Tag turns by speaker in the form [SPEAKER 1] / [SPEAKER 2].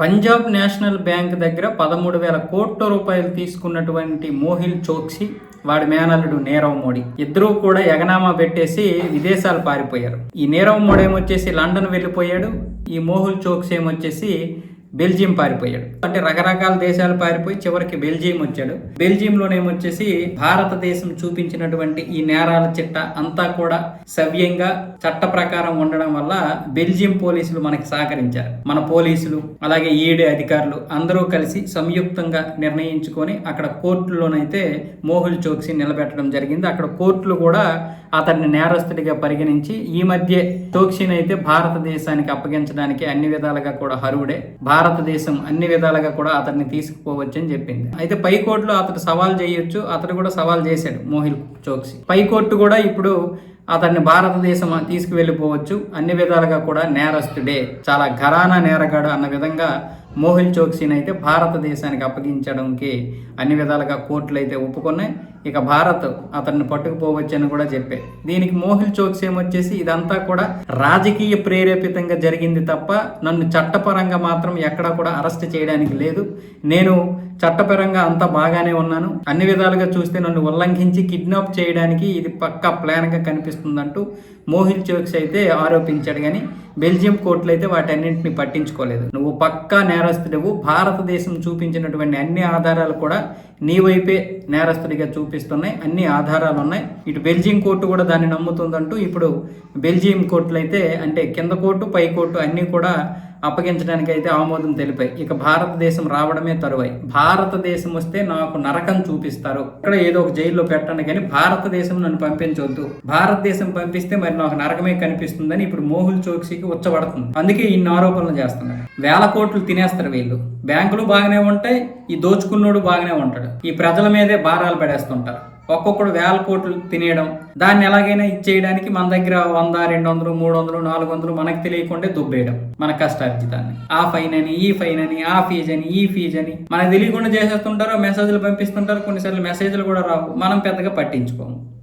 [SPEAKER 1] Punjab national bank దగ్గర పదమూడు వేల కోట్ల రూపాయలు తీసుకున్నటువంటి మోహిల్ చోక్సీ వాడి మేనల్లుడు నీరవ్ మోడీ. ఇద్దరూ కూడా ఎగనామా పెట్టేసి విదేశాలు పారిపోయారు. ఈ నీరవ్ మోడీ ఏమొచ్చేసి లండన్ వెళ్ళిపోయాడు. ఈ మోహుల్ చోక్స్ ఏమొచ్చేసి బెల్జియం పారిపోయాడు. అంటే రకరకాల దేశాలు పారిపోయి చివరికి బెల్జియం వచ్చాడు. బెల్జియంలోనేమొచ్చేసి భారతదేశం చూపించినటువంటి ఈ నేరాల చిట్ట అంతా కూడా సవ్యంగా చట్ట ప్రకారం ఉండడం వల్ల బెల్జియం పోలీసులు మనకి సహకరించారు. మన పోలీసులు అలాగే ఈడీ అధికారులు అందరూ కలిసి సంయుక్తంగా నిర్ణయించుకొని అక్కడ కోర్టులోనైతే మోహుల్ చోక్సీ నిలబెట్టడం జరిగింది. అక్కడ కోర్టులు కూడా అతన్ని నేరస్తుడిగా పరిగణించి ఈ మధ్య చోక్సీని అయితే భారతదేశానికి అప్పగించడానికి అన్ని విధాలుగా కూడా హరువుడే భారతదేశం అన్ని విధాలుగా కూడా అతన్ని తీసుకుపోవచ్చు అని చెప్పింది. అయితే పై కోర్టులో అతడు సవాల్ చేయొచ్చు అతడు కూడా సవాల్ చేశాడు మోహిల్ చోక్సీ. పై కోర్టు కూడా ఇప్పుడు అతన్ని భారతదేశం తీసుకువెళ్ళిపోవచ్చు అన్ని విధాలుగా కూడా నేరస్తుడే చాలా ఘరానా నేరగాడు అన్న విధంగా మోహిల్ చోక్సీని అయితే భారతదేశానికి అప్పగించడానికి అన్ని విధాలుగా కోర్టులు అయితే ఒప్పుకున్నాయి. ఇక భారత్ అతన్ని పట్టుకుపోవచ్చని కూడా చెప్పే. దీనికి మోహిల్ చోక్సేమ్ వచ్చేసి ఇదంతా కూడా రాజకీయ ప్రేరేపితంగా జరిగింది తప్ప నన్ను చట్టపరంగా మాత్రం ఎక్కడా కూడా అరెస్ట్ చేయడానికి లేదు. నేను చట్టపరంగా అంతా బాగానే ఉన్నాను. అన్ని విధాలుగా చూస్తే నన్ను ఉల్లంఘించి కిడ్నాప్ చేయడానికి ఇది పక్కా ప్లాన్గా కనిపిస్తుందంటూ మోహిల్ చోక్స్ అయితే ఆరోపించాడు కానీ బెల్జియం కోర్టులు అయితే వాటన్నింటిని పట్టించుకోలేదు. నువ్వు పక్కా నేరస్తుడివు. భారతదేశం చూపించినటువంటి అన్ని ఆధారాలు కూడా నీ వైపే నేరస్తుడిగా చూపిస్తున్నాయి అన్ని ఆధారాలు ఉన్నాయి. ఇటు బెల్జియం కోర్టు కూడా దాన్ని నమ్ముతుందంటూ ఇప్పుడు బెల్జియం కోర్టులు అయితే అంటే కింద కోర్టు పై కోర్టు అన్నీ కూడా అప్పగించడానికైతే ఆమోదం తెలిపాయి. ఇక భారతదేశం రావడమే తరువాయి. భారతదేశం వస్తే నాకు నరకం చూపిస్తారు. ఇక్కడ ఏదో ఒక జైల్లో పెట్టండి కానీ భారతదేశం నన్ను పంపించవద్దు భారతదేశం పంపిస్తే మరి నాకు నరకమే కనిపిస్తుందని ఇప్పుడు మోహుల్ చోక్సీకి ఉచ్చబడుతుంది. అందుకే ఇన్ని ఆరోపణలు చేస్తున్నారు. వేల కోట్లు తినేస్తారు వీళ్ళు. బ్యాంకులు బాగానే ఉంటాయి ఈ దోచుకున్నోడు బాగానే ఉంటాడు. ఈ ప్రజల మీదే భారాలు పడేస్తుంటారు. ఒక్కొక్కడు వేల కోట్లు తినేయడం. దాన్ని ఎలాగైనా ఇచ్చేయడానికి మన దగ్గర వంద రెండు వందలు మూడు వందలు నాలుగు వందలు మనకు తెలియకుండా దుబ్బేయడం. మన కష్టార్జితాన్ని. ఆ ఫైన్ అని ఈ ఫైన్ అని ఆ ఫీజు అని ఈ ఫీజు అని మనకు తెలియకుండా చేసేస్తుంటారో మెసేజ్లు పంపిస్తుంటారు కొన్నిసార్లు మెసేజ్లు కూడా రావు. మనం పెద్దగా పట్టించుకోము.